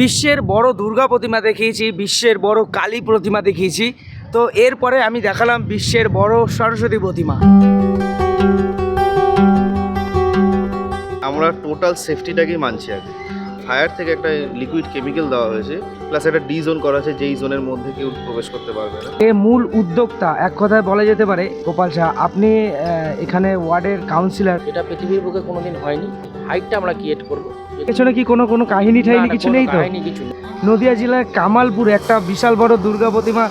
বিশ্বের বড় দুর্গা প্রতিমা দেখিয়েছি বিশ্বের বড় কালী প্রতিমা দেখিয়েছি। তো এরপরে আমি দেখালাম বিশ্বের বড় সরস্বতী প্রতিমা। আমরা টোটাল সেফটিটাকেই মানছি আগে ফায়ার থেকে একটা লিকুইড কেমিক্যাল দেওয়া হয়েছে প্লাস একটা ডি জোন করা আছে যেই জোনের মধ্যে কেউ প্রবেশ করতে পারবে না। এ মূল উদ্যোক্তা এক কথায় বলা যেতে পারে গোপাল শাহ আপনি এখানে ওয়ার্ডের কাউন্সিলর এটা পৃথিবীর বুকে কোনোদিন হয়নি। হাইটটা আমরা ক্রিয়েট করব। পেছনে কি কোনো কোনো কাহিনী ঠাহিনী কিছু নেই তো? নদিয়া জেলার কামালপুর একটা বিশাল বড় দুর্গা প্রতিমা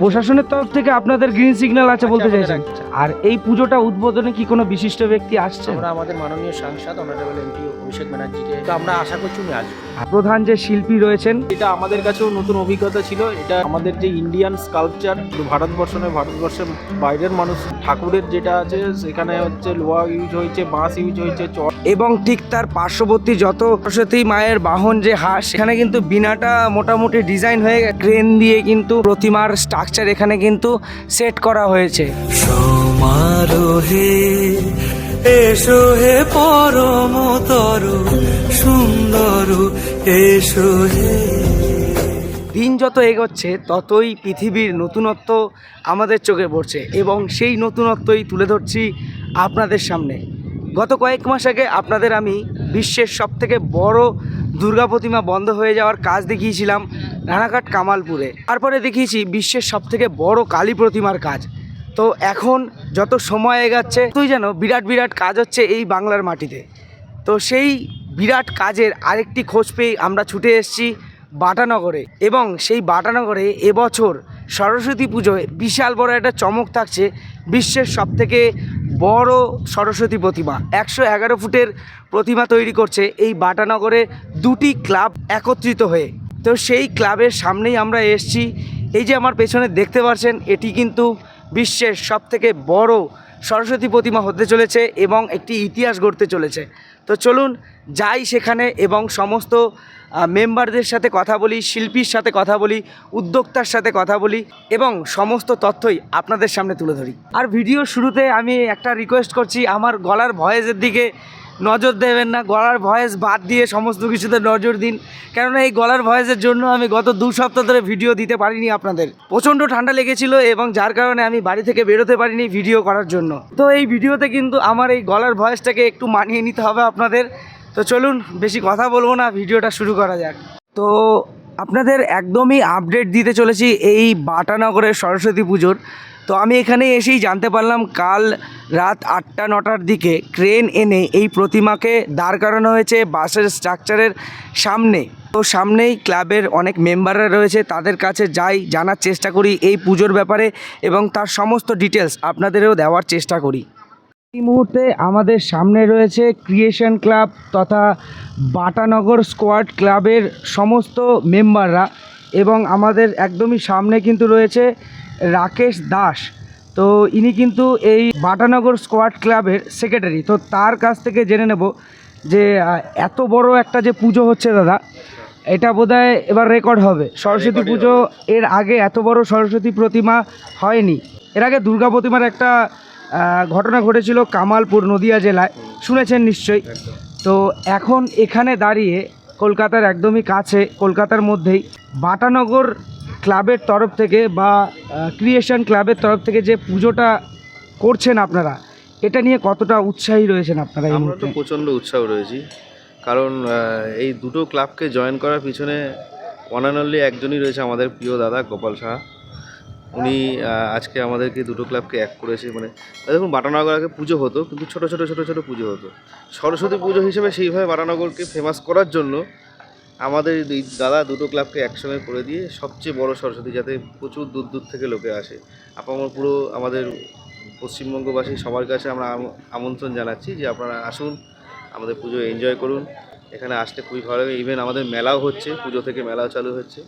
প্রশাসনের তরফ থেকে আপনাদের গ্রিন সিগন্যাল আছে বলতে চাইছেন। আর এই পুজোটা উদ্বোধনে কি কোনো বিশিষ্ট ব্যক্তি আসছে আমরা আমাদের মাননীয় সাংসদ অনারেবল এমপি অভিষেক ব্যানার্জিকে। তো আমরা আশা করছি উনি আসবেন। প্রধান যে শিল্পী রয়েছেন এটা আমাদের কাছেও নতুন অভিজ্ঞতা ছিল। এটা আমাদের যে ইন্ডিয়ান স্কাল্পচার ভারতবর্ষ নয় ভারতবর্ষের বাইরের মানুষ ঠাকুরের যেটা আছে সেখানে হচ্ছে লোহা ইউজ হয়েছে বাঁশ ইউজ হয়েছে চট এবং ঠিক তার পার্শ্ববর্তী যত সরস্বতী মায়ের বাহন যে হাঁস সেখানে কিন্তু বিনাটা মোটামুটি ডিজাইন হয়ে ক্রেন দিয়ে কিন্তু প্রতিমার স্ট্রাকচার এখানে কিন্তু সেট করা হয়েছে। সমারোহে এসো হে পরম তরু, সুন্দর, এসো হে। দিন যত এগোচ্ছে, ততই পৃথিবীর নতুনত্ব আমাদের চোখে পড়ছে এবং সেই নতুনত্বই তুলে ধরছি আপনাদের সামনে। গত কয়েক মাস আগে আপনাদের আমি বিশ্বের সবথেকে বড় দুর্গা প্রতিমা বন্ধ হয়ে যাওয়ার কাজ দেখিয়েছিলাম রানাঘাট কামালপুরে। তারপরে দেখিয়েছি বিশ্বের সবথেকে বড় কালী প্রতিমার কাজ। তো এখন যত সময় এগাচ্ছে তুই যেন বিরাট বিরাট কাজ হচ্ছে এই বাংলার মাটিতে। তো সেই বিরাট কাজের আরেকটি খোঁজ পেয়ে আমরা ছুটে এসেছি বাটানগরে এবং সেই বাটানগরে এবছর সরস্বতী পুজোয় বিশাল বড় একটা চমক থাকছে বিশ্বের সবথেকে বড় সরস্বতী প্রতিমা। একশো এগারো ফুটের প্রতিমা তৈরি করছে এই বাটানগরে দুটি ক্লাব একত্রিত হয়ে। তো সেই ক্লাবের সামনেই আমরা এসেছি। এই যে আমার পেছনে দেখতে পাচ্ছেন এটি কিন্তু বিশ্বের সবথেকে বড় সরস্বতী প্রতিমা হতে চলেছে এবং একটি ইতিহাস গড়তে চলেছে। তো চলুন যাই সেখানে এবং সমস্ত মেম্বারদের সাথে কথা বলি, শিল্পীর সাথে কথা বলি, উদ্যোক্তার সাথে কথা বলি এবং সমস্ত তথ্যই আপনাদের সামনে তুলে ধরি। আর ভিডিও শুরুতে আমি একটা রিকোয়েস্ট করছি, আমার গলার ভয়েসের দিকে নজর দেবেন না, গলার ভয়েস বাদ দিয়ে সমস্ত কিছুতে নজর দিন। কেননা এই গলার ভয়েসের জন্য আমি গত দু সপ্তাহ ধরে ভিডিও দিতে পারিনি আপনাদের। প্রচণ্ড ঠান্ডা লেগেছিল এবং যার কারণে আমি বাড়ি থেকে বেরোতে পারিনি ভিডিও করার জন্য। তো এই ভিডিওতে কিন্তু আমার এই গলার ভয়েসটাকে একটু মানিয়ে নিতে হবে আপনাদের। তো চলুন, বেশি কথা বলব না, ভিডিওটা শুরু করা যাক। তো আপনাদের একদমই আপডেট দিতে চলেছি এই বাটানগরের সরস্বতী পুজোর। তো আমি এখানে এসেই জানতে পারলাম, কাল রাত আটটা নটার দিকে ক্রেন এনে এই প্রতিমাকে দাঁড় করানো হয়েছে বাসের স্ট্রাকচারের সামনে। তো সামনেই ক্লাবের অনেক মেম্বাররা রয়েছে, তাদের কাছে যাই, জানার চেষ্টা করি এই পুজোর ব্যাপারে এবং তার সমস্ত ডিটেলস আপনাদেরও দেওয়ার চেষ্টা করি। এই মুহূর্তে আমাদের সামনে রয়েছে ক্রিয়েশন ক্লাব তথা বাটানগর স্কোয়াড ক্লাবের সমস্ত মেম্বাররা এবং আমাদের একদমই সামনে কিন্তু রয়েছে রাকেশ দাস। তো ইনি কিন্তু এই বাটানগর স্কোয়াড ক্লাবের সেক্রেটারি। তো তার কাছ থেকে জেনে নেব যে এত বড় একটা যে পুজো হচ্ছে দাদা এটা বোধহয় এবার রেকর্ড হবে। সরস্বতী পুজো এর আগে এত বড় সরস্বতী প্রতিমা হয়নি। এর আগে দুর্গা প্রতিমার একটা ঘটনা ঘটেছিল কামালপুর নদিয়া জেলায়। শুনেছেন নিশ্চয়ই? তো এখন এখানে দাঁড়িয়ে কলকাতার একদমই কাছে কলকাতার মধ্যেই বাটানগর ক্লাবের তরফ থেকে বা ক্রিয়েশন ক্লাবের তরফ থেকে যে পুজোটা করছেন আপনারা এটা নিয়ে কতটা উৎসাহী রয়েছেন আপনারা আমরা তো প্রচণ্ড উৎসাহ রয়েছি। কারণ এই দুটো ক্লাবকে জয়েন করার পিছনে ওয়ান অ্যান্ড অনলি একজনই রয়েছে আমাদের প্রিয় দাদা গোপাল সাহা। উনি আজকে আমাদেরকে দুটো ক্লাবকে এক করেছে। মানে দেখুন বাটানগর আগে পুজো হতো কিন্তু ছোট ছোট ছোট ছোট পুজো হতো। সরস্বতী পুজো হিসেবে সেইভাবে বাটানগরকে ফেমাস করার জন্য আমাদের এই দাদা দুটো ক্লাবকে একসঙ্গে করে দিয়ে সবচেয়ে বড় সরস্বতী যাতে প্রচুর দূর দূর থেকে লোকে আসে। আপামর পুরো আমাদের পশ্চিমবঙ্গবাসী সবার কাছে আমরা আম- আমন্ত্রণ জানাচ্ছি যে আপনারা আসুন, আমাদের পুজো এনজয় করুন। এখানে আসতে খুবই ভালো লাগে। ইভেন আমাদের মেলাও হচ্ছে, পুজো থেকে মেলাও চালু হচ্ছে।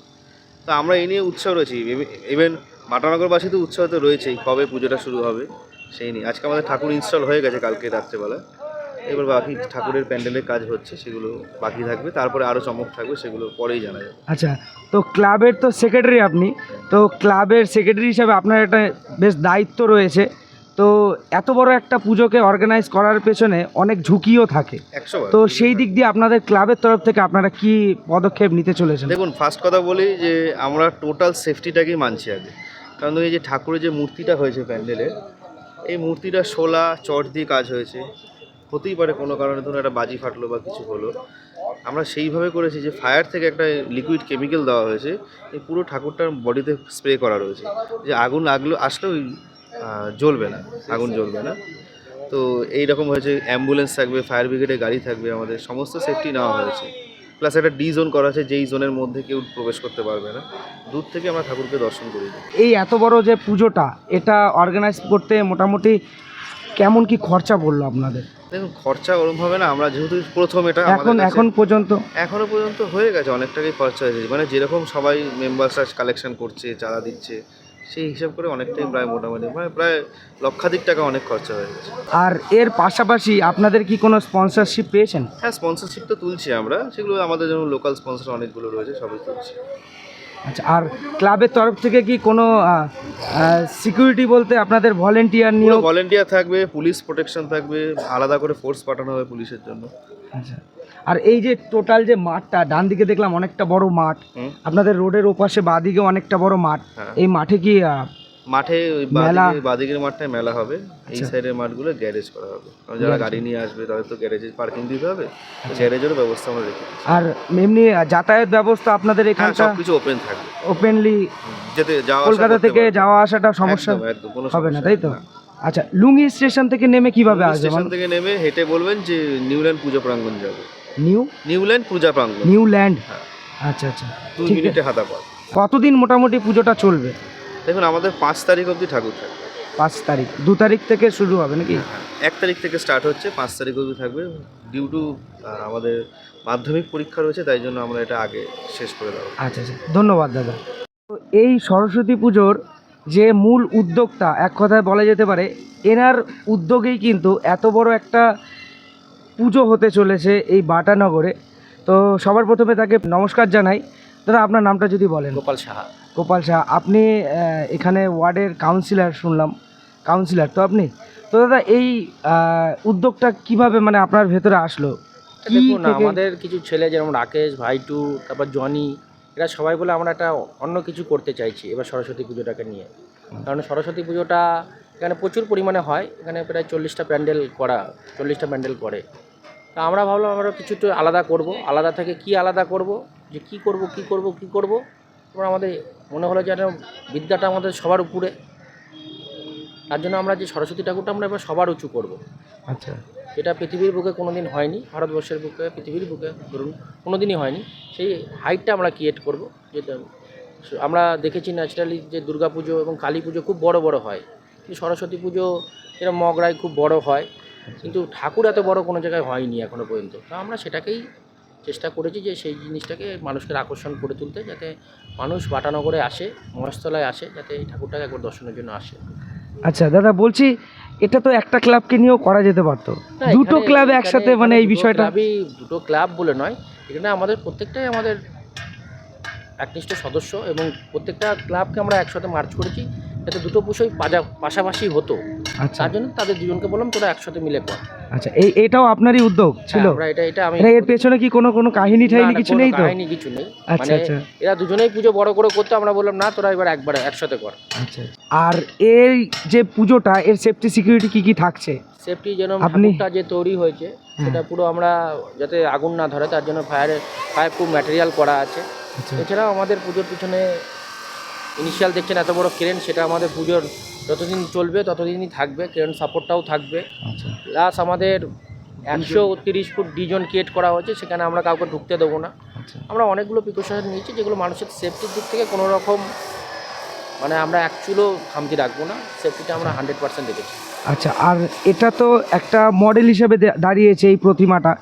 তো আমরা এই নিয়ে উৎসাহ রয়েছি। ইভেন মাটানগরবাসী তো উৎসাহ তো রয়েছেই কবে পুজোটা শুরু হবে সেই নিয়ে। আজকে আমাদের ঠাকুর ইনস্টল হয়ে গেছে কালকে রাত্রেবেলা। এবার বাকি ঠাকুরের প্যান্ডেলের কাজ হচ্ছে সেগুলো বাকি থাকবে তারপরে আরও চমক থাকবে সেগুলো পরেই জানা যাবে। আচ্ছা তো ক্লাবের তো সেক্রেটারি আপনি তো ক্লাবের সেক্রেটারি হিসাবে আপনার একটা বেশ দায়িত্ব রয়েছে তো এত বড় একটা পুজোকে অর্গানাইজ করার পেছনে অনেক ঝুঁকিও থাকে। তো সেই দিক দিয়ে আপনাদের ক্লাবের তরফ থেকে আপনারা কি পদক্ষেপ নিতে চলেছেন? দেখুন ফার্স্ট কথা বলি যে আমরা টোটাল সেফটিটাকেই মানছি আগে। কারণ এই যে ঠাকুরের যে মূর্তিটা হয়েছে প্যান্ডেলের এই মূর্তিটা শোলা চট দিয়ে কাজ হয়েছে। হতেই পারে কোনো কারণে, ধরুন একটা বাজি ফাটলো বা কিছু হলো। আমরা সেইভাবে করেছি যে ফায়ার থেকে একটা লিকুইড কেমিক্যাল দেওয়া হয়েছে, এই পুরো ঠাকুরটার বডিতে স্প্রে করা রয়েছে। যে আগুন লাগল, আসলেও জ্বলবে না, আগুন জ্বলবে না। তো এই রকম হয়েছে অ্যাম্বুলেন্স থাকবে ফায়ার ব্রিগেডের গাড়ি থাকবে, আমাদের সমস্ত সেফটি নেওয়া হয়েছে। প্লাস একটা ডি জোন করা আছে, যেই জোনের মধ্যে কেউ প্রবেশ করতে পারবে না। দূর থেকে আমরা ঠাকুরকে দর্শন করি। এই এত বড় যে পুজোটা, এটা অর্গানাইজ করতে মোটামুটি কেমন কি খরচা পড়ল আপনাদের? দেখুন খরচা ওরমভাবে না। আমরা যেহেতু প্রথম এটা এখন আমাদের এখন পর্যন্ত এখনও পর্যন্ত হয়ে গেছে অনেক টাকাই খরচা হয়েছে। মানে যেরকম সবাই মেম্বার্সরা কালেকশন করছে চাঁদা দিচ্ছে সেই হিসাব করে অনেকটাই প্রায় মোটামুটি মানে প্রায় লক্ষাধিক টাকা অনেক খরচা হয়ে গেছে। আর এর পাশাপাশি আপনাদের কি কোনো স্পন্সরশিপ পেয়েছেন? হ্যাঁ স্পন্সরশিপ তো তুলছি আমরা। সেগুলো আমাদের যেমন লোকাল স্পন্সর অনেকগুলো রয়েছে সবই তুলছি। আচ্ছা আর ক্লাবের তরফ থেকে কি কোনো সিকিউরিটি বলতে আপনাদের ভলেন্টিয়ার নিয়ে ভলেন্টিয়ার থাকবে পুলিশ প্রোটেকশন থাকবে আলাদা করে ফোর্স পাঠানো হবে পুলিশের জন্য। আচ্ছা আর এই যে টোটাল যে মাঠটা ডান দিকে দেখলাম অনেকটা বড় মাঠ। আপনাদের রোডের ওপাশে বাদিকে অনেকটা বড় মাঠ। হ্যাঁ। এই মাঠে কি মাঠে ওই? বাদিকের মাঠটায় মেলা হবে। এই আচ্ছা। সাইডের মাঠগুলো গ্যারেজ করা হবে। কারণ যারা গাড়ি নিয়ে আসবে তাদের তো গ্যারেজে পার্কিং দিতে হবে। আচ্ছা। গ্যারেজেরও ব্যবস্থা আমরা রেখে আর এমনি যাতায়াত ব্যবস্থা আপনাদের এখানে এখানটা সব কিছু ওপেন থাকবে। ওপেনলি যেতে যাওয়া কলকাতা থেকে যাওয়া আসাটা সমস্যা হবে না তাই তো? আচ্ছা লুঙ্গি স্টেশন থেকে নেমে কীভাবে আসবে? স্টেশন থেকে নেমে হেঁটে বলবেন যে নিউল্যান্ড পূজা প্রাঙ্গণ যাবে। নিউ নিউল্যান্ড পূজা প্রাঙ্গণ নিউল্যান্ড হ্যাঁ। আচ্ছা আচ্ছা। দু মিনিটে হাতা পথ। কতদিন মোটামুটি পুজোটা চলবে? দেখুন আমাদের পাঁচ তারিখ অবধি ঠাকুর থাকবে। পাঁচ তারিখ। দু তারিখ থেকে শুরু হবে নাকি? এক তারিখ থেকে স্টার্ট হচ্ছে পাঁচ তারিখ অবধি থাকবে। ডিউ টু আমাদের মাধ্যমিক পরীক্ষা রয়েছে তাই জন্য আমরা এটা আগে শেষ করে দেবো। আচ্ছা আচ্ছা। ধন্যবাদ দাদা। তো এই সরস্বতী পুজোর যে মূল উদ্যোক্তা এক কথায় বলা যেতে পারে এনার উদ্যোগেই কিন্তু এত বড় একটা পুজো হতে চলেছে এই বাটানগরে। তো সবার প্রথমে তাকে নমস্কার জানাই। দাদা আপনার নামটা যদি বলেন। গোপাল সাহা। গোপাল শাহ আপনি এখানে ওয়ার্ডের কাউন্সিলর শুনলাম কাউন্সিলর তো আপনি? তো দাদা এই উদ্যোগটা কীভাবে মানে আপনার ভেতরে আসলো? দেখুন আমাদের কিছু ছেলে যেমন রাকেশ ভাইটু তারপর জনি এরা সবাই বলে আমরা একটা অন্য কিছু করতে চাইছি এবার সরস্বতী পুজোটাকে নিয়ে। কারণ সরস্বতী পুজোটা এখানে প্রচুর পরিমাণে হয় এখানে প্রায় চল্লিশটা প্যান্ডেল করা চল্লিশটা প্যান্ডেল করে। তা আমরা ভাবলাম আমরা কিছু একটু আলাদা করব আলাদা থেকে কি আলাদা করব যে কি করব কি করব কি করব তারপর আমাদের মনে হলো যেন বিদ্যাটা আমাদের সবার উপরে। তার জন্য আমরা যে সরস্বতী ঠাকুরটা আমরা এবার সবার উঁচু করব। আচ্ছা। যেটা পৃথিবীর বুকে কোনো দিন হয়নি ভারতবর্ষের বুকে পৃথিবীর বুকে ধরুন কোনো দিনই হয়নি। সেই হাইটটা আমরা ক্রিয়েট করব যেটা আমরা দেখেছি ন্যাচারালি যে দুর্গা পুজো এবং কালী পুজো খুব বড় বড় হয়। কিন্তু সরস্বতী পুজো এরকম মগরায় খুব বড় হয়। কিন্তু ঠাকুর এত বড় কোনো জায়গায় হয়নি এখনও পর্যন্ত। তো আমরা সেটাকেই চেষ্টা করেছি যে সেই জিনিসটাকে মানুষকে আকর্ষণ করে তুলতে যাতে মানুষ বাটানগরে আসে মহেশতলায় আসে যাতে এই ঠাকুরটাকে একবার দর্শনের জন্য আসে। আচ্ছা দাদা বলছি এটা তো একটা ক্লাবকে নিয়েও করা যেতে পারতো। দুটো ক্লাব একসাথে মানে এই বিষয়টা ক্লাবই দুটো ক্লাব বলে নয়। এখানে আমাদের প্রত্যেকটাই আমাদের একনিষ্ঠ সদস্য এবং প্রত্যেকটা ক্লাবকে আমরা একসাথে মার্চ করেছি। যাতে দুটো পুষোই পাজা- পাশাপাশি হতো। আচ্ছা। তার জন্য তাদের দুজনকে বললাম তোরা একসাথে মিলে কর। আচ্ছা এই এটাও আপনারই উদ্যোগ ছিল? হ্যাঁ, এটা এটা আমি মানে এর পেছনে কি কোনো কোনো কাহিনী না, ঠাহিনী না, কিছু নেই তো? কাহিনী কিছু নেই। আচ্ছা মানে আচ্ছা। এরা দুজনেই পুজো বড় করে করতো আমরা বললাম না তোরা এবার একবারে একসাথে কর। আচ্ছা আর এই যে পুজোটা এর সেফটি সিকিউরিটি কি কি থাকছে? সেফটি যেন ঠাকুরটা যে তৈরি হয়েছে সেটা পুরো আমরা যাতে আগুন না ধরে তার জন্য ফায়ারের ফায়ার প্রুফ ম্যাটেরিয়াল করা আছে। আচ্ছা। এছাড়াও আমাদের পুজোর পিছনে ইনিশিয়াল দেখছেন এত বড় ক্রেন সেটা আমাদের পুজোর যতদিন চলবে ততদিনই থাকবে ক্রেন সাপোর্টটাও থাকবে। আচ্ছা। প্লাস আমাদের একশো তিরিশ ফুট ডিজন ক্রিয়েট করা হয়েছে সেখানে আমরা কাউকে ঢুকতে দেবো না। আচ্ছা। আমরা অনেকগুলো প্রিকশন নিয়েছি যেগুলো মানুষের সেফটির দিক থেকে কোনো রকম মানে আমরা চুলো খামতি রাখব না সেফটিটা আমরা হান্ড্রেড পার্সেন্ট রেখেছি আচ্ছা আর এটা তো একটা মডেল হিসেবে দাঁড়িয়েছে এই প্রতিমাটা।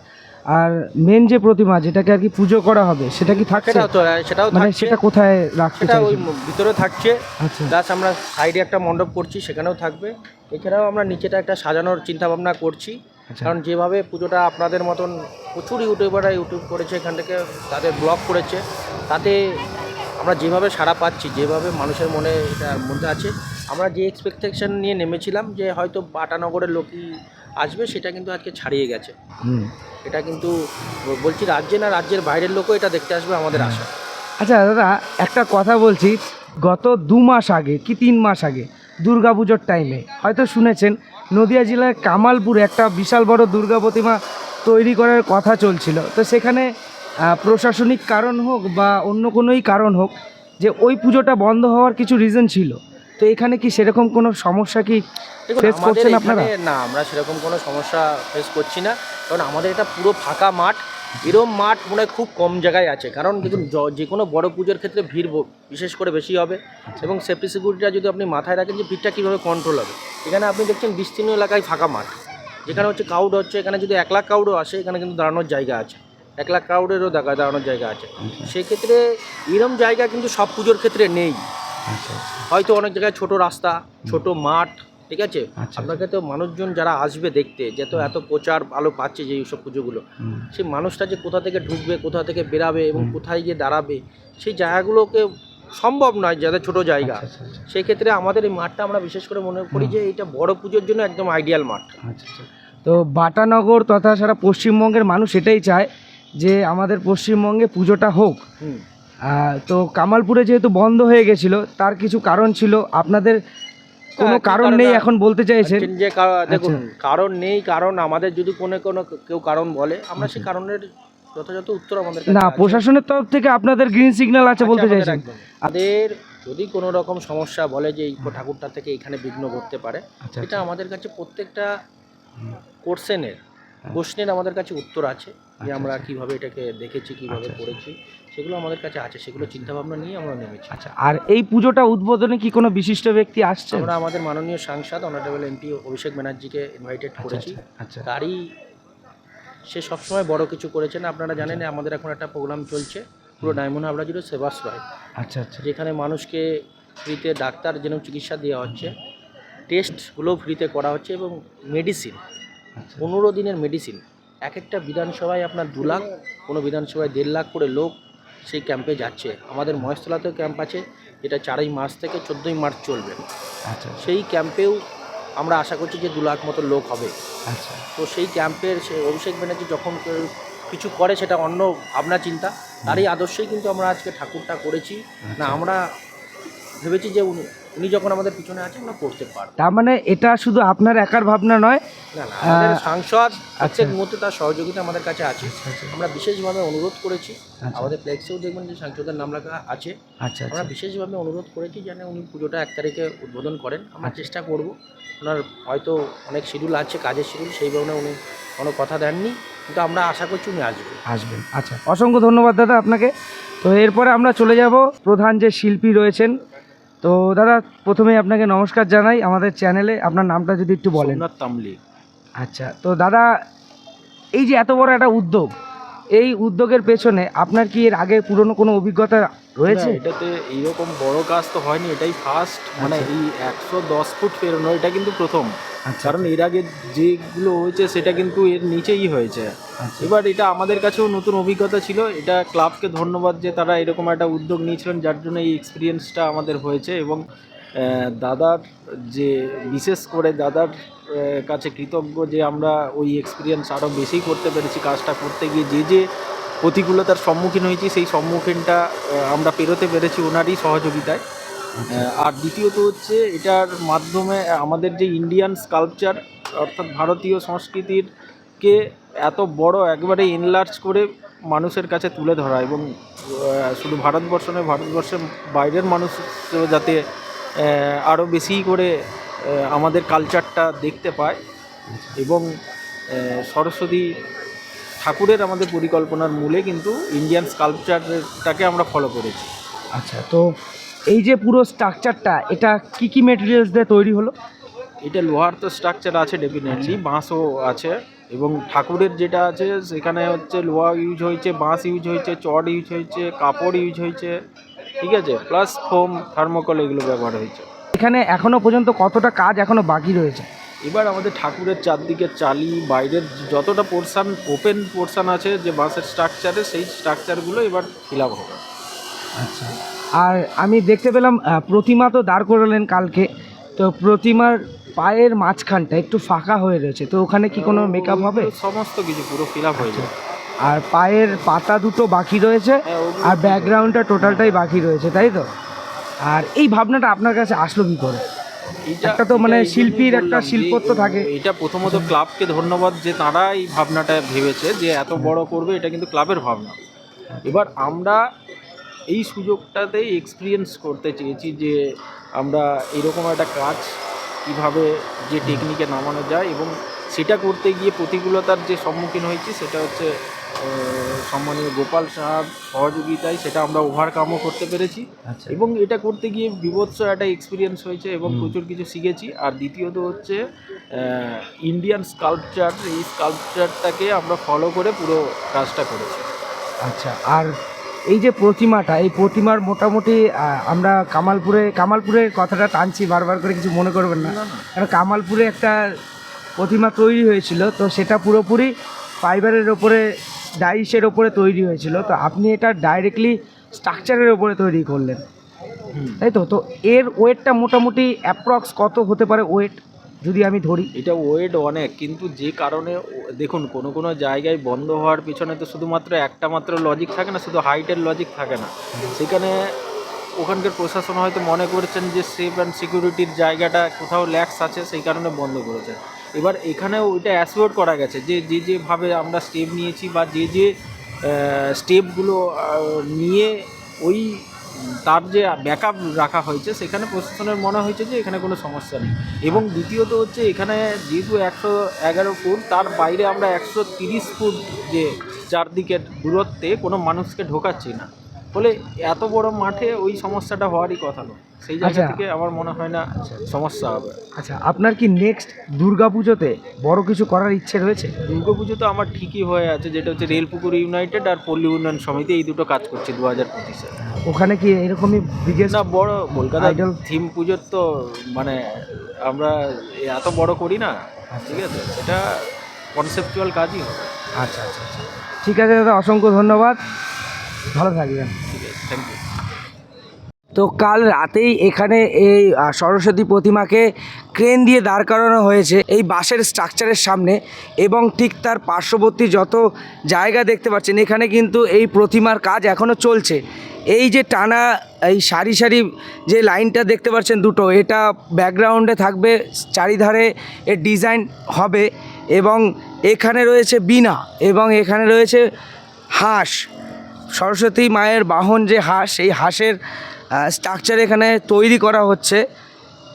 আর মেন যে প্রতিমা যেটাকে আর কি পুজো করা হবে সেটা কি থাকছে? সেটাও তো সেটাও মানে সেটা কোথায় রাখতে সেটা ওই ভিতরে থাকছে। আচ্ছা। প্লাস আমরা সাইডে একটা মণ্ডপ করছি সেখানেও থাকবে। এছাড়াও আমরা নিচেটা একটা সাজানোর চিন্তা ভাবনা করছি। আচ্ছা। কারণ যেভাবে পুজোটা আপনাদের মতন প্রচুর ইউটিউবাররা ইউটিউব করেছে এখান থেকে তাদের ব্লগ করেছে তাতে আমরা যেভাবে সাড়া পাচ্ছি যেভাবে মানুষের মনে এটার মধ্যে আছে আমরা যে এক্সপেকটেশন নিয়ে নেমেছিলাম যে হয়তো বাটানগরের লোকই আসবে সেটা কিন্তু আজকে ছাড়িয়ে গেছে। হুম। এটা কিন্তু বলছি রাজ্যে না রাজ্যের বাইরের লোকও এটা দেখতে আসবে আমাদের আশা। আচ্ছা দাদা একটা কথা বলছি গত দু মাস আগে কি তিন মাস আগে দুর্গাপুজোর টাইমে হয়তো শুনেছেন নদিয়া জেলার কামালপুরে একটা বিশাল বড় দুর্গা প্রতিমা তৈরি করার কথা চলছিল। তো সেখানে প্রশাসনিক কারণ হোক বা অন্য কোনোই কারণ হোক যে ওই পুজোটা বন্ধ হওয়ার কিছু রিজন ছিল? তো এখানে কি সেরকম কোনো সমস্যা কি আমাদের করছেন আপনারা? না আমরা সেরকম কোনো সমস্যা ফেস করছি না। কারণ আমাদের এটা পুরো ফাঁকা মাঠ এরম মাঠ মনে হয় খুব কম জায়গায় আছে। কারণ দেখুন যে কোনো বড় পুজোর ক্ষেত্রে ভিড় বিশেষ করে বেশি হবে। এবং সেফটি সিকিউরিটিটা যদি আপনি মাথায় রাখেন যে ভিড়টা কীভাবে কন্ট্রোল হবে। এখানে আপনি দেখছেন বিস্তীর্ণ এলাকায় ফাঁকা মাঠ। যেখানে হচ্ছে কাউড হচ্ছে এখানে যদি এক লাখ কাউডও আসে এখানে কিন্তু দাঁড়ানোর জায়গা আছে। এক লাখ কাউডেরও দেখা দাঁড়ানোর জায়গা আছে। সেক্ষেত্রে এরম জায়গা কিন্তু সব পুজোর ক্ষেত্রে নেই। হয়তো অনেক জায়গায় ছোট রাস্তা ছোট মাঠ ঠিক আছে? আচ্ছা। আপনাকে তো মানুষজন যারা আসবে দেখতে যে তো এত প্রচার আলো পাচ্ছে যে এইসব পুজোগুলো সেই মানুষটা যে কোথা থেকে ঢুকবে কোথা থেকে বেরাবে এবং কোথায় গিয়ে দাঁড়াবে সেই জায়গাগুলোকে সম্ভব নয় যাদের ছোট জায়গা। আচ্ছা আচ্ছা সেই ক্ষেত্রে আমাদের এই মাঠটা আমরা বিশেষ করে মনে করি যে এটা বড় পুজোর জন্য একদম আইডিয়াল মাঠ। আচ্ছা আচ্ছা। তো বাটানগর তথা সারা পশ্চিমবঙ্গের মানুষ এটাই চায় যে আমাদের পশ্চিমবঙ্গে পুজোটা হোক। তো কামালপুরে যেহেতু বন্ধ হয়ে গেছিল তার কিছু কারণ ছিল। আপনাদের কোনো হ্যাঁ, কারণ নেই এখন বলতে চাইছেন? যে কা- দেখুন আচ্ছা। কারণ নেই কারণ আমাদের যদি কোনো কোনো কেউ কারণ বলে আমরা সেই কারণের যথাযথ উত্তর আমাদের না প্রশাসনের তরফ থেকে আপনাদের গ্রিন সিগন্যাল আছে বলতে চাইছেন। আমাদের যদি কোনো রকম সমস্যা বলে যে এই ঠাকুরটা থেকে এখানে বিঘ্ন করতে পারে আচ্ছা এটা আমাদের কাছে প্রত্যেকটা কোর্সেনের প্রশ্নের আমাদের কাছে উত্তর আছে। যে আচ্ছা, আমরা আচ্ছা। কীভাবে এটাকে দেখেছি কীভাবে আচ্ছা। করেছি সেগুলো আমাদের কাছে আছে সেগুলো চিন্তা ভাবনা নিয়ে আমরা নেমেছি। আচ্ছা আর এই পুজোটা উদ্বোধনে কি কোনো বিশিষ্ট ব্যক্তি আসছে আমরা আমাদের মাননীয় সাংসদ অনারেবল এমপি অভিষেক ব্যানার্জিকে ইনভাইটেড করেছি। আচ্ছা তারই সে সবসময় বড় কিছু করেছেন। আপনারা জানেন আমাদের এখন একটা প্রোগ্রাম চলছে পুরো ডায়মন্ড হাবড়া জুড়ে সেবাশ্রয় আচ্ছা আচ্ছা। যেখানে মানুষকে ফ্রিতে ডাক্তার যেন চিকিৎসা দেওয়া হচ্ছে টেস্টগুলো ফ্রিতে করা হচ্ছে এবং মেডিসিন পনেরো দিনের মেডিসিন এক একটা বিধানসভায় আপনার দু লাখ কোনো বিধানসভায় দেড় লাখ করে লোক সেই ক্যাম্পে যাচ্ছে। আমাদের মহেশতলাতেও ক্যাম্প আছে যেটা চারই মার্চ থেকে চোদ্দোই মার্চ চলবে। আচ্ছা সেই ক্যাম্পেও আমরা আশা করছি যে দু লাখ মতো লোক হবে। আচ্ছা। তো সেই ক্যাম্পের সে অভিষেক ব্যানার্জি যখন কিছু করে সেটা অন্য ভাবনা চিন্তা তারই আদর্শেই কিন্তু আমরা আজকে ঠাকুরটা করেছি। না আমরা ভেবেছি যে উনি উনি যখন আমাদের পিছনে আছেন আমরা করতে পারব। তার মানে এটা শুধু আপনার একার ভাবনা নয়? না না আমাদের সাংসদ প্রত্যেক আচ্ছা। মুহূর্তে তার সহযোগিতা আমাদের কাছে আছে। আমরা বিশেষভাবে অনুরোধ করেছি। আচ্ছা। আমাদের ফ্লেক্সেও দেখবেন যে সাংসদের নাম লেখা আছে। আচ্ছা আমরা আচ্ছা বিশেষভাবে অনুরোধ করেছি যেন উনি পুজোটা এক তারিখে উদ্বোধন করেন। আমরা চেষ্টা করব। ওনার হয়তো অনেক শিডিউল আছে কাজের শিডিউল সেই কারণে উনি কোনো কথা দেননি। কিন্তু আমরা আশা করছি উনি আসবেন। আসবেন। আচ্ছা অসংখ্য ধন্যবাদ দাদা আপনাকে। তো এরপরে আমরা চলে যাব প্রধান যে শিল্পী রয়েছেন তো দাদা প্রথমে আপনাকে নমস্কার জানাই আমাদের চ্যানেলে। আপনার নামটা যদি একটু বলেন। তামলি। আচ্ছা তো দাদা এই যে এত বড় একটা উদ্যোগ এই উদ্যোগের পেছনে আপনার কি এর আগে পুরনো কোনো অভিজ্ঞতা রয়েছে? এটাতে এইরকম বড় কাজ তো হয়নি এটাই ফার্স্ট মানে আচ্ছা। এই একশো দশ ফুট পেরোনো এটা কিন্তু প্রথম। কারণ এর আগে যেগুলো হয়েছে সেটা কিন্তু এর নিচেই হয়েছে। আচ্ছা। এবার এটা আমাদের কাছেও নতুন অভিজ্ঞতা ছিল। এটা ক্লাবকে ধন্যবাদ যে তারা এরকম একটা উদ্যোগ নিয়েছিলেন যার জন্য এই এক্সপিরিয়েন্সটা আমাদের হয়েছে এবং দাদার যে বিশেষ করে দাদার কাছে কৃতজ্ঞ যে আমরা ওই এক্সপিরিয়েন্স আরও বেশি করতে পেরেছি কাজটা করতে গিয়ে যে যে প্রতিকূলতার সম্মুখীন হয়েছি সেই সম্মুখীনটা আমরা পেরোতে পেরেছি ওনারই সহযোগিতায়। আর দ্বিতীয়ত হচ্ছে এটার মাধ্যমে আমাদের যে ইন্ডিয়ান স্কাল্পচার অর্থাৎ ভারতীয় সংস্কৃতির কে এত বড় একবারে এনলার্জ করে মানুষের কাছে তুলে ধরা এবং শুধু ভারতবর্ষ নয়, ভারতবর্ষের বাইরের মানুষ যাতে আরও বেশি করে আমাদের কালচারটা দেখতে পায় এবং সরস্বতী ঠাকুরের আমাদের পরিকল্পনার মূলে কিন্তু ইন্ডিয়ান স্কাল্পচারটাকে আমরা ফলো করেছি। আচ্ছা তো এই যে পুরো স্ট্রাকচারটা এটা কি কি মেটেরিয়ালস দিয়ে তৈরি হলো? এটা লোহার তো স্ট্রাকচার আছে ডেফিনেটলি বাঁশও আছে এবং ঠাকুরের যেটা আছে সেখানে হচ্ছে লোহা ইউজ হয়েছে বাঁশ ইউজ হয়েছে চট ইউজ হয়েছে কাপড় ইউজ হয়েছে ঠিক আছে? প্লাস ফোম থার্মোকল এগুলো ব্যবহার হয়েছে। এখানে এখনও পর্যন্ত কতটা কাজ এখনও বাকি রয়েছে? এবার আমাদের ঠাকুরের চারদিকে চালি বাইরের যতটা পোর্শান ওপেন পোর্শান আছে যে বাঁশের স্ট্রাকচারে সেই স্ট্রাকচারগুলো এবার ফিল আপ হবে। আচ্ছা। আর আমি দেখতে পেলাম প্রতিমা তো দাঁড় করালেন কালকে। তো প্রতিমার পায়ের মাঝখানটা একটু ফাঁকা হয়ে রয়েছে। তো ওখানে কি কোনো মেকআপ হবে? সমস্ত কিছু পুরো ফিল আপ হয়ে যাবে। আর পায়ের পাতা দুটো বাকি রয়েছে হ্যাঁ, আর ব্যাকগ্রাউন্ডটা টোটালটাই বাকি রয়েছে তাই তো? আর এই ভাবনাটা আপনার কাছে আসলো কি করে? একটা তো মানে শিল্পীর একটা শিল্পত্ব থাকে। এটা প্রথমত ক্লাবকে ধন্যবাদ যে তারা এই ভাবনাটা ভেবেছে যে এত বড় করবে এটা কিন্তু ক্লাবের ভাবনা। এবার আমরা এই সুযোগটাতেই এক্সপিরিয়েন্স করতে চেয়েছি যে আমরা এরকম একটা কাজ কীভাবে যে টেকনিকে নামানো যায় এবং সেটা করতে গিয়ে প্রতিকূলতার যে সম্মুখীন হয়েছি সেটা হচ্ছে সম্মানীয় গোপাল সাহার সহযোগিতায় সেটা আমরা ওভারকামও করতে পেরেছি আচ্ছা। এবং এটা করতে গিয়ে বিভৎস একটা এক্সপিরিয়েন্স হয়েছে এবং প্রচুর কিছু শিখেছি। আর দ্বিতীয়ত হচ্ছে ইন্ডিয়ান স্কাল্পচার এই স্কাল্পচারটাকে আমরা ফলো করে পুরো কাজটা করেছি। আচ্ছা আর এই যে প্রতিমাটা এই প্রতিমার মোটামুটি আমরা কামালপুরে কামালপুরের কথাটা টানছি বারবার করে কিছু মনে করবেন না। কারণ কামালপুরে একটা প্রতিমা তৈরি হয়েছিল তো সেটা পুরোপুরি ফাইবারের ওপরে ডাইসের ওপরে তৈরি হয়েছিল। তো আপনি এটা ডাইরেক্টলি স্ট্রাকচারের ওপরে তৈরি করলেন। তাই তো? তো এর ওয়েটটা মোটামুটি অ্যাপ্রক্স কত হতে পারে ওয়েট যদি আমি ধরি এটা ওয়েট অনেক, কিন্তু যে কারণে দেখুন, কোনো কোনো জায়গায় বন্ধ হওয়ার পিছনে তো শুধুমাত্র একটা মাত্র লজিক থাকে না, শুধু হাইটের লজিক থাকে না। সেখানে ওখানকার প্রশাসন হয়তো মনে করছেন যে সেফ অ্যান্ড সিকিউরিটির জায়গাটা কোথাও ল্যাক্স আছে, সেই কারণে বন্ধ করেছে। এবার এখানে ওইটা অ্যাসিওর করা গেছে, যে যে যেভাবে আমরা স্টেপ নিয়েছি বা যে যে স্টেপগুলো নিয়ে ওই তার যে ব্যাকআপ রাখা হয়েছে, সেখানে প্রশাসনের মনে হয়েছে যে এখানে কোনো সমস্যা নেই। এবং দ্বিতীয়ত হচ্ছে এখানে যেহেতু একশো এগারো ফুট, তার বাইরে আমরা একশো তিরিশ ফুট যে চারদিকের দূরত্বে কোনো মানুষকে ঢোকাচ্ছি না। ফলে এত বড় মাঠে ওই সমস্যাটা হওয়ারই কথা নয়। সেই জায়গা আচ্ছা। থেকে আমার মনে হয় না সমস্যা হবে। আচ্ছা আপনার কি নেক্সট দুর্গা পুজোতে বড় কিছু করার ইচ্ছে রয়েছে? দুর্গাপুজো তো আমার ঠিকই হয়ে আছে যেটা হচ্ছে রেলপুকুর ইউনাইটেড আর পল্লী উন্নয়ন সমিতি এই দুটো কাজ করছে দু হাজার পঁচিশে। ওখানে কি এরকমই বিগেস্ট না বড় কলকাতা? থিম পুজোর তো মানে আমরা এত বড় করি না ঠিক আছে? এটা কনসেপচুয়াল কাজই হবে। আচ্ছা আচ্ছা আচ্ছা। ঠিক আছে দাদা অসংখ্য ধন্যবাদ। ভালো থাকবেন। ঠিক আছে থ্যাংক ইউ তো কাল রাতেই এখানে এই সরস্বতী প্রতিমাকে ক্রেন দিয়ে দাঁড় করানো হয়েছে এই বাসের স্ট্রাকচারের সামনে এবং ঠিক তার পার্শ্ববর্তী যত জায়গা দেখতে পাচ্ছেন, এখানে কিন্তু এই প্রতিমার কাজ এখনও চলছে। এই যে টানা এই সারি সারি যে লাইনটা দেখতে পাচ্ছেন দুটো, এটা ব্যাকগ্রাউন্ডে থাকবে, চারিধারে এর ডিজাইন হবে এবং এখানে রয়েছে বিনা এবং এখানে রয়েছে হাঁস। সরস্বতী মায়ের বাহন যে হাঁস সেই হাঁসের স্ট্রাকচার এখানে তৈরি করা হচ্ছে।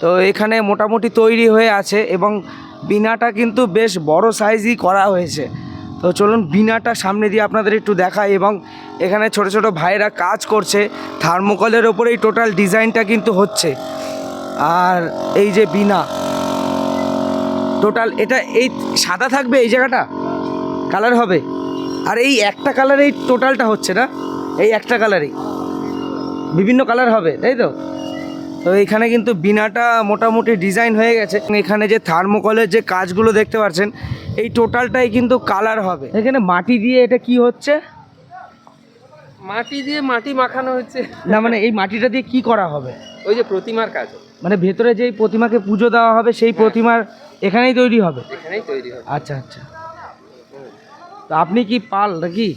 তো এখানে মোটামুটি তৈরি হয়ে আছে এবং বিনাটা কিন্তু বেশ বড় সাইজই করা হয়েছে। তো চলুন বিনাটা সামনে দিয়ে আপনাদের একটু দেখাই এবং এখানে ছোট ছোট ভাইরা কাজ করছে। থার্মোকলের ওপরেই টোটাল ডিজাইনটা কিন্তু হচ্ছে। আর এই যে বিনা টোটাল এটা এই সাদা থাকবে এই জায়গাটা? কালার হবে? আর এই একটা কালারেই টোটালটা হচ্ছে না? এই একটা কালারেই বিভিন্ন কালার হবে তাই তো? তো এখানে কিন্তু বিনাটা মোটামুটি ডিজাইন হয়ে গেছে। এখানে যে থার্মোকলের যে কাজগুলো দেখতে পাচ্ছেন এই টোটালটাই কিন্তু কালার হবে। এখানে মাটি দিয়ে এটা কি হচ্ছে? মাটি দিয়ে মাটি মাখানো হচ্ছে। না মানে এই মাটিটা দিয়ে কি করা হবে? ওই যে প্রতিমার কাজ। মানে ভেতরে যেই প্রতিমাকে পুজো দেওয়া হবে সেই প্রতিমার এখানেই তৈরি হবে? এখানেই তৈরি হবে। আচ্ছা আচ্ছা। তো আপনি কি পাল নাকি?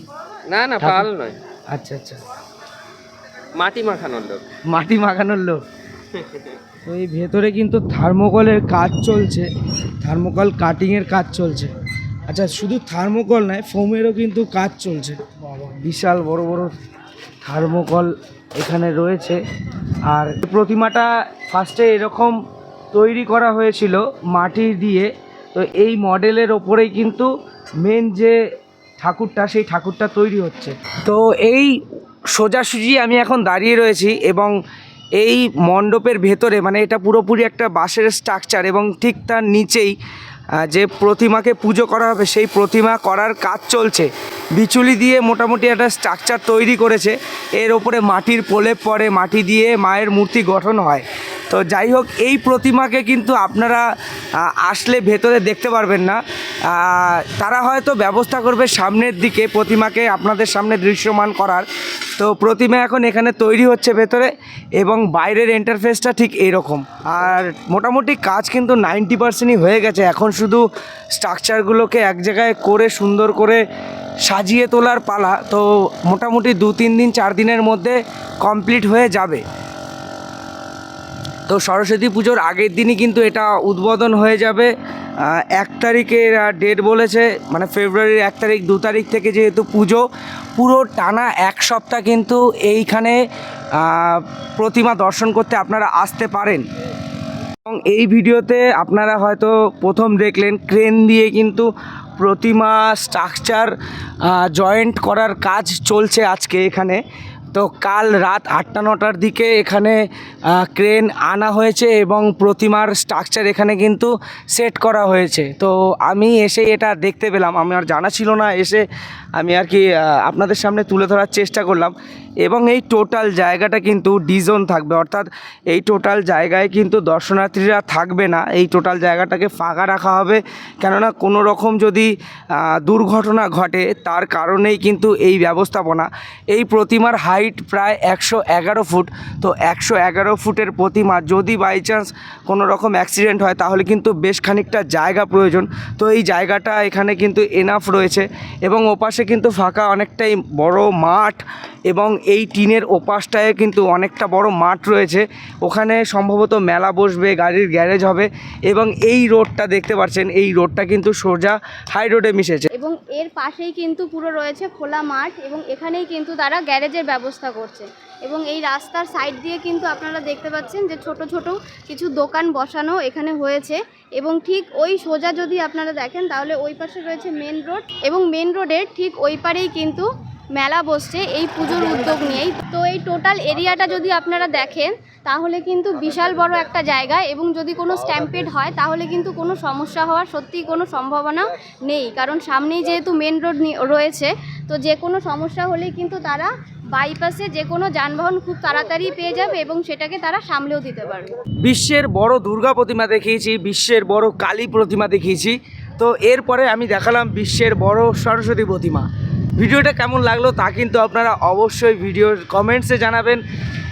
না না পাল নয়। আচ্ছা আচ্ছা। মাটি মাখানোর লোক। মাটি মাখানোর লোক। তো এই ভেতরে কিন্তু থার্মোকলের কাজ চলছে। থার্মোকল কাটিংয়ের কাজ চলছে। আচ্ছা শুধু থার্মোকল নয়, ফোমেরও কিন্তু কাজ চলছে। বিশাল বড় বড় থার্মোকল এখানে রয়েছে। আর প্রতিমাটা ফার্স্টে এরকম তৈরি করা হয়েছিল মাটি দিয়ে। তো এই মডেলের ওপরেই কিন্তু মেন যে ঠাকুরটা, সেই ঠাকুরটা তৈরি হচ্ছে। তো এই সোজাসুজি আমি এখন দাঁড়িয়ে রয়েছি এবং এই মণ্ডপের ভেতরে মানে এটা পুরোপুরি একটা বাঁশের স্ট্রাকচার এবং ঠিক তার নিচেই যে প্রতিমাকে পুজো করা হবে, সেই প্রতিমা করার কাজ চলছে। বিচুলি দিয়ে মোটামুটি একটা স্ট্রাকচার তৈরি করেছে। এর ওপরে মাটির প্রলেপ পরে মাটি দিয়ে মায়ের মূর্তি গঠন হয়। তো যাই হোক, এই প্রতিমাকে কিন্তু আপনারা আসলে ভেতরে দেখতে পারবেন না। তারা হয়তো ব্যবস্থা করবে সামনের দিকে, প্রতিমাকে আপনাদের সামনে দৃশ্যমান করার। তো প্রতিমা এখন এখানে তৈরি হচ্ছে ভেতরে এবং বাইরের ইন্টারফেসটা ঠিক এইরকম আর মোটামুটি কাজ কিন্তু নাইনটি পার্সেন্টই হয়ে গেছে। এখন শুধু স্ট্রাকচারগুলোকে এক জায়গায় করে সুন্দর করে সাজিয়ে তোলার পালা তো মোটামুটি দু, তিন দিন, চার দিনের মধ্যে কমপ্লিট হয়ে যাবে। তো সরস্বতী পুজোর আগের দিনই কিন্তু এটা উদ্বোধন হয়ে যাবে। এক তারিখের ডেট বলেছে মানে ফেব্রুয়ারির এক তারিখ, দু তারিখ থেকে যেহেতু পুজো, পুরো টানা এক সপ্তাহ কিন্তু এইখানে প্রতিমা দর্শন করতে আপনারা আসতে পারেন। এবং এই ভিডিওতে আপনারা হয়তো প্রথম দেখলেন ক্রেন দিয়ে কিন্তু প্রতিমা স্ট্রাকচার জয়েন্ট করার কাজ চলছে আজকে এখানে। তো কাল রাত আটটা নটার দিকে এখানে ক্রেন আনা হয়েছে এবং প্রতিমার স্ট্রাকচার এখানে কিন্তু সেট করা হয়েছে। তো আমি এসে এটা দেখতে পেলাম। আমার জানা ছিল না এসে আমি আর কি আপনাদের সামনে তুলে ধরার চেষ্টা করলাম। এবং এই টোটাল জায়গাটা কিন্তু ডিজোন থাকবে। অর্থাৎ এই টোটাল জায়গায় কিন্তু দর্শনার্থীরা থাকবে না। এই টোটাল জায়গাটাকে ফাঁকা রাখা হবে। কেননা কোনো রকম যদি দুর্ঘটনা ঘটে, তার কারণেই কিন্তু এই ব্যবস্থাপনা। এই প্রতিমার হাইট প্রায় একশো এগারো ফুট। তো একশো এগারো ফুটের প্রতিমা যদি বাই চান্স কোনো রকম অ্যাক্সিডেন্ট হয়, তাহলে কিন্তু বেশ খানিকটা জায়গা প্রয়োজন। তো এই জায়গাটা এখানে কিন্তু এনাফ রয়েছে। এবং ওপাশে কিন্তু ফাঁকা অনেকটাই বড় মাঠ এবং এই টিনের ওপাশটায় কিন্তু অনেকটা বড় মাঠ রয়েছে। ওখানে সম্ভবত মেলা বসবে, গাড়ির গ্যারেজ হবে এবং এই রোডটা দেখতে পাচ্ছেন, এই রোডটা কিন্তু সোজা হাই রোডে মিশেছে। এবং এর পাশেই কিন্তু পুরো রয়েছে খোলা মাঠ এবং এখানেই কিন্তু তারা গ্যারেজের ব্যবস্থা করছে। এবং এই রাস্তার সাইড দিয়ে কিন্তু আপনারা দেখতে পাচ্ছেন যে ছোট ছোট কিছু দোকান বসানো এখানে হয়েছে এবং ঠিক ওই সোজা যদি আপনারা দেখেন তাহলে ওই পাশে রয়েছে মেন রোড এবং মেন রোডের ঠিক ওই পারেই কিন্তু মেলা বসছে এই পুজোর উদ্যোগ নিয়েই। তো এই টোটাল এরিয়াটা যদি আপনারা দেখেন তাহলে কিন্তু বিশাল বড় একটা জায়গা এবং যদি কোনো স্ট্যাম্পেড হয় তাহলে কিন্তু কোনো সমস্যা হওয়ার সত্যিই কোনো সম্ভাবনা নেই। কারণ সামনেই যেহেতু মেন রোড রয়েছে তো যে কোনো সমস্যা হলেই কিন্তু তারা বাইপাসে যে কোনো যানবাহন খুব তাড়াতাড়ি পেয়ে যাবে এবং সেটাকে তারা সামলেও দিতে পারবে। বিশ্বের বড় দুর্গা প্রতিমা দেখিয়েছি, বিশ্বের বড় কালী প্রতিমা দেখিয়েছি। তো এরপরে আমি দেখালাম বিশ্বের বড় সরস্বতী প্রতিমা। ভিডিওটা কেমন লাগল তা কিন্তু আপনারা অবশ্যই ভিডিওর কমেন্টসে জানাবেন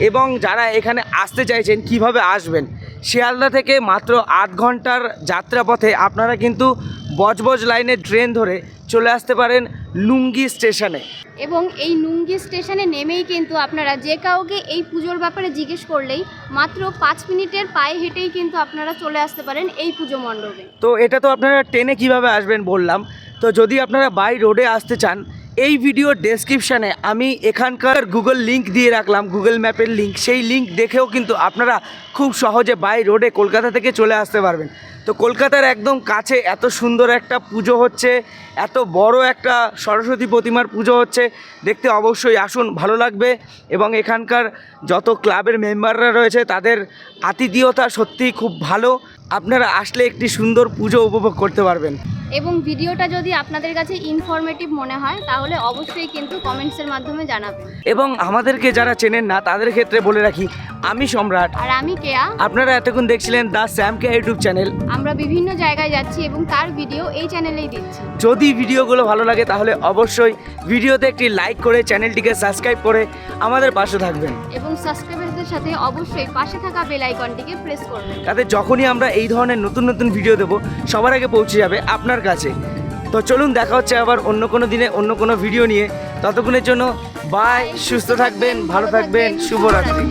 এবং যারা এখানে আসতে চাইছেন, কীভাবে আসবেন, শিয়ালদা থেকে মাত্র আধ ঘণ্টার যাত্রাপথে আপনারা কিন্তু বজবজ লাইনের ট্রেন ধরে চলে আসতে পারেন লুঙ্গি স্টেশনে। এবং এই নুঙ্গি স্টেশনে নেমেই কিন্তু আপনারা যে কাউকে এই পুজোর ব্যাপারে জিজ্ঞেস করলেই মাত্র পাঁচ মিনিটের পায়ে হেঁটেই কিন্তু আপনারা চলে আসতে পারেন এই পুজো মণ্ডপে। তো এটা তো আপনারা ট্রেনে কীভাবে আসবেন বললাম। তো যদি আপনারা বাই রোডে আসতে চান এই ভিডিও ডেসক্রিপশানে আমি এখানকার গুগল লিংক দিয়ে রাখলাম গুগল ম্যাপের লিংক সেই লিংক দেখেও কিন্তু আপনারা খুব সহজে বাই রোডে কলকাতা থেকে চলে আসতে পারবেন। তো কলকাতার একদম কাছে এত সুন্দর একটা পুজো হচ্ছে, এত বড় একটা সরস্বতী প্রতিমার পুজো হচ্ছে। দেখতে অবশ্যই আসুন, ভালো লাগবে। এবং এখানকার যত ক্লাবের মেম্বাররা রয়েছে, তাদের আতিথেয়তা সত্যিই খুব ভালো। আপনারা আসলে একটি সুন্দর পুজো উপভোগ করতে পারবেন। এবং ভিডিওটা যদি আপনাদের কাছে ইনফরমেটিভ মনে হয় তাহলে অবশ্যই কিন্তু কমেন্টসের মাধ্যমে জানাবেন। এবং আমাদেরকে যারা চেনেন না তাদের ক্ষেত্রে বলে রাখি আমি সম্রাট। আর আমি কেয়া। আপনারা এতক্ষণ দেখছিলেন দ্য স্যামকে ইউটিউব চ্যানেল। আমরা বিভিন্ন জায়গায় যাচ্ছি এবং তার ভিডিও এই চ্যানেলেই দিচ্ছি। যদি ভিডিওগুলো ভালো লাগে তাহলে অবশ্যই ভিডিওতে একটি লাইক করে চ্যানেলটিকে সাবস্ক্রাইব করে আমাদের পাশে থাকবেন। এবং সাবস্ক্রাইবারদের সাথে অবশ্যই পাশে থাকা বেল আইকনটিকে প্রেস করবেন। তাতে যখনই আমরা এই ধরনের নতুন নতুন ভিডিও দেব, সবার আগে পৌঁছে যাবে আপনার কাছে। তো চলুন, দেখা হচ্ছে আবার অন্য কোনো দিনে, অন্য কোনো ভিডিও নিয়ে। ততক্ষণের জন্য বাই সুস্থ থাকবেন, ভালো থাকবেন, শুভরাত্রি।